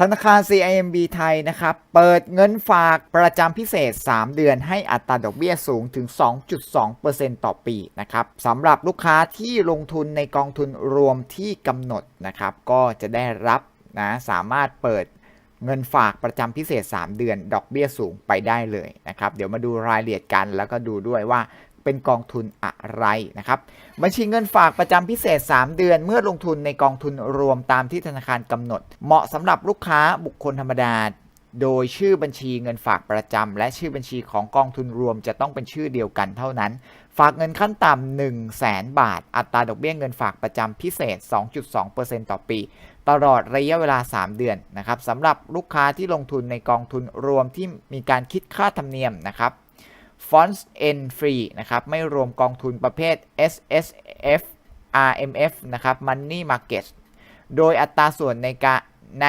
ธนาคาร CIMB ไทยนะครับ เปิดเงินฝากประจำพิเศษ 3 เดือนให้อัตราดอกเบี้ยสูงถึง 2.2%ต่อปีนะครับสำหรับลูกค้าที่ลงทุนในกองทุนรวมที่กำหนดนะครับ ก็จะได้รับนะสามารถเปิดเงินฝากประจำพิเศษ 3 เดือน ดอกเบี้ยสูงไปได้เลยนะครับ เดี๋ยวมาดูรายละเอียดกันแล้วก็ดูด้วยว่า เป็นกองทุนอะไรนะครับ บัญชีเงินฝากประจำพิเศษ 3 เดือน เมื่อลงทุนในกองทุนรวมตามที่ธนาคารกำหนด เหมาะสำหรับลูกค้าบุคคลธรรมดา โดยชื่อบัญชีเงินฝากประจำและชื่อบัญชีของกองทุนรวมจะต้องเป็นชื่อเดียวกันเท่านั้น ฝากเงินขั้นต่ำ1 0 0 0 0แสนบาท อัตราดอกเบี้ยเงินฝากประจำพิเศษ 2.2%ต่อปีตลอดระยะเวลา 3 เดือนนะครับสำหรับลูกค้าที่ลงทุนในกองทุนรวมที่มีการคิดค่าธรรมเนียมนะครับ Funds N Free นะครับ ไม่รวมกองทุนประเภท S S F R M F นะครับ Money Market โดยอัตราส่วนในการใน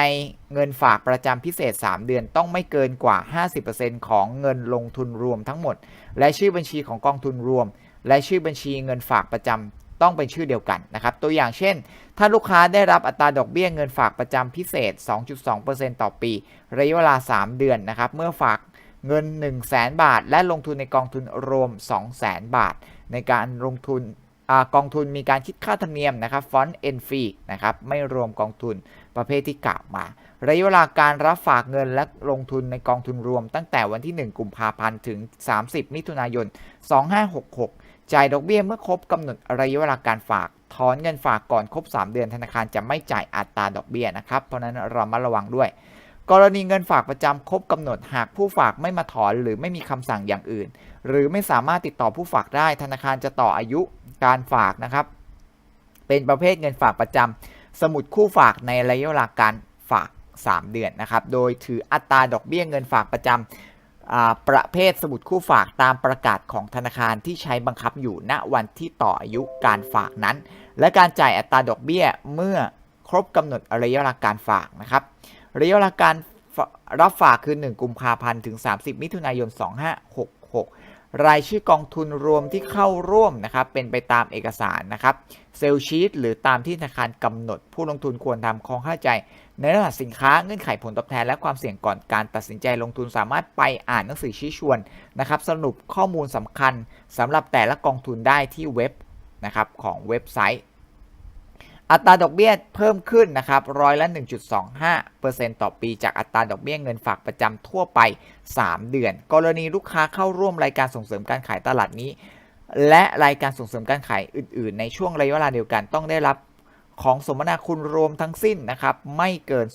เงินฝากประจำพิเศษ 3 เดือนต้องไม่เกินกว่า 50%ของเงินลงทุนรวมทั้งหมด และชื่อบัญชีของกองทุนรวม และชื่อบัญชีเงินฝากประจำต้องเป็นชื่อเดียวกันนะครับ ตัวอย่างเช่น ถ้าลูกค้าได้รับอัตราดอกเบี้ยเงินฝากประจำพิเศษ 2.2%ต่อปี ระยะเวลา 3 เดือนนะครับ เมื่อฝาก เงิน 1 0 0 0 0แบาท และลงทุนในกองทุนรวม 2 0 0 0 0 0 บาท ในการลงทุนอกองทุนมีการคิดค่าธรรมเนียมนะครับฟอนต์เอ็นฟีนะครับไม่รวมกองทุนประเภทที่กล่าวมา ระยะเวลาการรับฝากเงินและลงทุนในกองทุนรวม ตั้งแต่วันที่ 1 กุมภาพันธ์ถึง 30 มิถุนายน 2566 จ่ายดอกเบี้ยเมื่อครบกำหนดระยะเวลาการฝาก ถอนเงินฝากก่อนครบ 3 เดือนธนาคารจะไม่จ่ายอัตราดอกเบี้ยนะครับ เพราะนั้นเรามาระวังด้วย กรณีเงินฝากประจำครบกำหนดหากผู้ฝากไม่มาถอนหรือไม่มีคำสั่งอย่างอื่น หรือไม่สามารถติดต่อผู้ฝากได้ธนาคารจะต่ออายุการฝากนะครับ เป็นประเภทเงินฝากประจำสมุดคู่ฝากในระยะเวลาการฝาก 3 เดือนนะครับ โดยถืออัตราดอกเบี้ยเงินฝากประจำประเภทสมุดคู่ฝากตามประกาศของธนาคารที่ใช้บังคับอยู่ณวันที่ต่ออายุการฝากนั้น และการจ่ายอัตราดอกเบี้ยเมื่อครบกำหนดระยะเวลาการฝากนะครับ ระยะเวลาการรับฝากคือ 1 กุมภาพันธ์ถึง 30 มิถุนายน 2566 รายชื่อกองทุนรวมที่เข้าร่วมนะครับเป็นไปตามเอกสารนะครับเซลชีตหรือตามที่ธนาคารกำหนด ผู้ลงทุนควรทำความเข้าใจ ในรื่องสินค้าเงื่อนไขผลตอบแทน และความเสี่ยงก่อนการตัดสินใจลงทุนสามารถไปอ่านหนังสือชี้ชวนนะครับสรุปข้อมูลสำคัญสำหรับแต่ละกองทุนได้ที่เว็บนะครับของเว็บไซต์ อัตราดอกเบี้ยเพิ่มขึ้นนะครับร้อยละ 1.25%ต่อปีจากอัตราดอกเบี้ยเงินฝากประจำทั่วไป 3 เดือน กรณีลูกค้าเข้าร่วมรายการส่งเสริมการขายตลาดนี้ และรายการส่งเสริมการขายอื่น ๆ ในช่วงระยะเวลาเดียวกันต้องได้รับของสมนาคุณรวมทั้งสิ้นนะครับไม่เกิน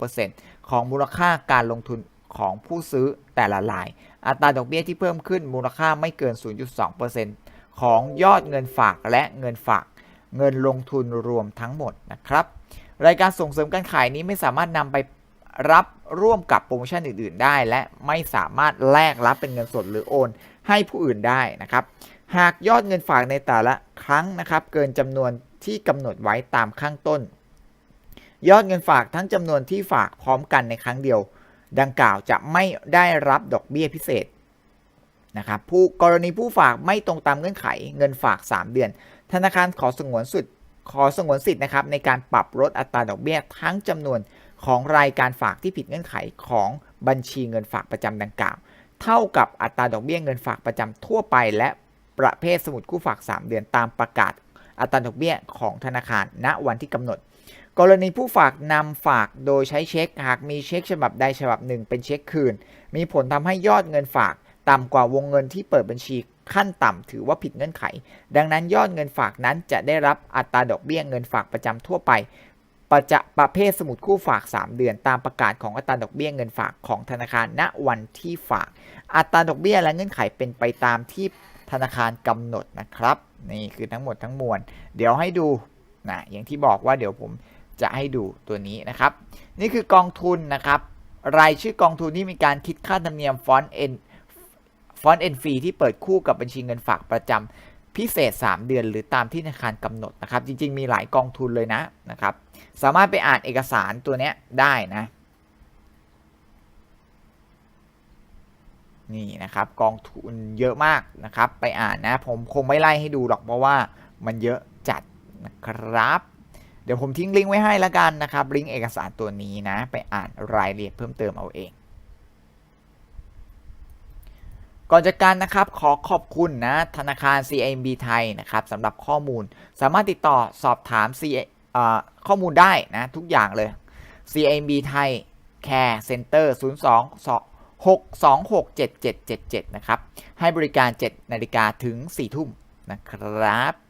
0.2%ของมูลค่าการลงทุนของผู้ซื้อแต่ละราย อัตราดอกเบี้ยที่เพิ่มขึ้นมูลค่าไม่เกิน 0.2%ของยอดเงินฝากและเงินฝาก เงินลงทุนรวมทั้งหมดนะครับ รายการส่งเสริมการขายนี้ไม่สามารถนำไปรับร่วมกับโปรโมชั่นอื่น ๆ ได้ และไม่สามารถแลกรับเป็นเงินสดหรือโอน ให้ผู้อื่นได้นะครับ หากยอดเงินฝากในแต่ละครั้งนะครับ เกินจำนวนที่กำหนดไว้ตามข้างต้น ยอดเงินฝากทั้งจำนวนที่ฝากพร้อมกันในครั้งเดียว ดังกล่าวจะไม่ได้รับดอกเบี้ยพิเศษนะครับผู้กรณีผู้ฝากไม่ตรงตามเงื่อนไข เงินฝาก 3 เดือน ธนาคารขอสงวนสุดขอสงวนสิทธิ์นะครับในการปรับลดอัตราดอกเบี้ยทั้งจำนวนของรายการฝากที่ผิดเงื่อนไขของบัญชีเงินฝากประจำดังกล่าว เท่ากับอัตราดอกเบี้ยเงินฝากประจำทั่วไป และประเภทสมุดคู่ฝาก 3 เดือนตามประกาศอัตราดอกเบี้ยของธนาคารณวันที่กำหนด กรณีผู้ฝากนำฝากโดยใช้เช็ค หากมีเช็คฉบับใดฉบับหนึ่งเป็นเช็คคืน มีผลทำให้ยอดเงินฝาก ต่ำกว่าวงเงินที่เปิดบัญชีขั้นต่ำถือว่าผิดเงื่อนไข ดังนั้นยอดเงินฝากนั้นจะได้รับอัตราดอกเบี้ยเงินฝากประจำทั่วไป ประจะประเภทสมุดคู่ฝาก 3 เดือน ตามประกาศของอัตราดอกเบี้ยเงินฝากของธนาคารณวันที่ฝาก อัตราดอกเบี้ยและเงื่อนไขเป็นไปตามที่ธนาคารกำหนดนะครับนี่คือทั้งหมดทั้งมวล เดี๋ยวให้ดูนะอย่างที่บอกว่าเดี๋ยวผมจะให้ดูตัวนี้นะครับ นี่คือกองทุนนะครับ รายชื่อกองทุนที่มีการคิดค่าธรรมเนียมฟอนต์เอ็น ฟอนต์เอ็นฟรีที่เปิดคู่กับบัญชีเงินฝากประจำพิเศษ 3 เดือน หรือตามที่ธนาคารกำหนดนะครับ จริง ๆ มีหลายกองทุนเลยนะนะครับ สามารถไปอ่านเอกสารตัวนี้ได้นะ นี่นะครับกองทุนเยอะมากนะครับ ไปอ่านนะ ผมคงไม่ไล่ให้ดูหรอกเพราะว่ามันเยอะจัดนะครับ เดี๋ยวผมทิ้งลิงก์ไว้ให้แล้วกันนะครับลิงก์เอกสารตัวนี้นะ ไปอ่านรายละเอียดเพิ่มเติมเอาเอง ก่อนจากกันนะครับขอขอบคุณนะธนาคาร CIMB ไทยนะครับสำหรับข้อมูล สามารถติดต่อสอบถาม C ข้อมูลได้นะทุกอย่างเลย CIMB ไทย Care Center 02 626 7777 นะครับ ให้บริการ 7 นาฬิกาถึง 4 ทุ่มนะครับ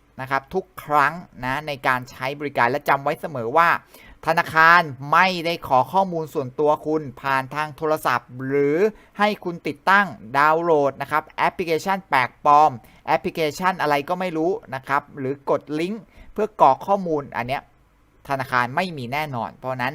นะครับทุกครั้งนะในการใช้บริการและจำไว้เสมอว่า ธนาคารไม่ได้ขอข้อมูลส่วนตัวคุณผ่านทางโทรศัพท์ หรือให้คุณติดตั้งดาวน์โหลดนะครับแอปพลิเคชันแปลกปลอม แอปพลิเคชันอะไรก็ไม่รู้นะครับหรือกดลิงก์เพื่อกรอกข้อมูลอันเนี้ยธนาคารไม่มีแน่นอน เพราะนั้น